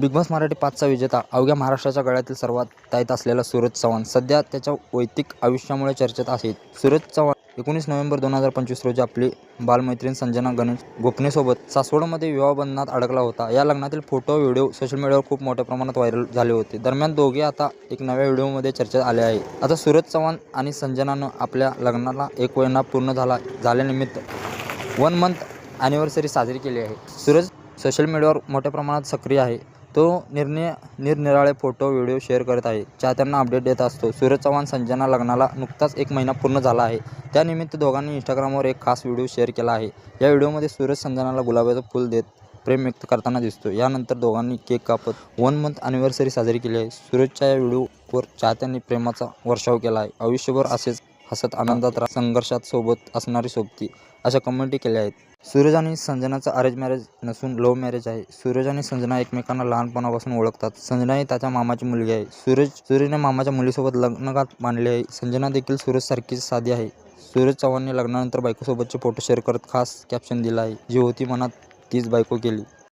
Big boss Marathi पाचचा विजेता अवघ्या महाराष्ट्राच्या गळ्यातील सर्वात ताईत असलेला सूरज चव्हाण सध्या त्याच्या वैयक्तिक आयुष्यामुळे चर्चेत आहे सूरज चव्हाण एकोणीस नोव्हेंबर दोन हजार पंचवीस रोजी आपली बालमैत्रीण संजना गणेश गोपनेसोबत सासवडमध्ये विवाहबंधनात अडकला होता. या लग्नातील फोटो व्हिडिओ सोशल मीडियावर खूप मोठ्या प्रमाणात व्हायरल झाले होते. दरम्यान दोघे आता एक नव्या व्हिडिओमध्ये चर्चेत आले आहे आता सूरज चव्हाण आणि संजनानं आपल्या लग्नाला एक महिना पूर्ण झाला झाल्यानिमित्त वन मंथ ॲनिव्हर्सरी साजरी केली आहे. सूरज सोशल मीडियावर मोठ्या प्रमाणात सक्रिय आहे. तो निर्णय निरनिराळे फोटो व्हिडिओ शेअर करत आहे. चाहत्यांना अपडेट देत असतो. सूरज चव्हाण संजना लग्नाला नुकताच एक महिना पूर्ण झाला आहे. त्यानिमित्त दोघांनी इंस्टाग्रामवर एक खास व्हिडिओ शेअर केला आहे. या व्हिडिओमध्ये सूरज संजनाला गुलाबाचं फूल देत प्रेम व्यक्त करताना दिसतो. यानंतर दोघांनी केक कापत वन मंथ ॲनिव्हर्सरी साजरी केली आहे. सूरजच्या या व्हिडिओवर चाहत्यांनी प्रेमाचा वर्षाव केला आहे. आयुष्यभर असेच हसत आनंदात संघर्षात सोबत असणारी सोबती अशा कमेंटी केल्या आहेत. सूरज आणि संजनाचं अरेंज मॅरेज नसून लव्ह मॅरेज आहे. सूरज आणि संजना एकमेकांना लहानपणापासून ओळखतात. संजना ही त्याच्या मामाची मुलगी आहे. सूरज सूरजने मामाच्या मुलीसोबत लग्नगात मानले आहे. संजना देखील सूरजसारखीच साधी आहे. सूरज चव्हाणने लग्नानंतर बायकोसोबतचे फोटो शेअर करत खास कॅप्शन दिला आहे. जी होती मनात तीच बायको केली.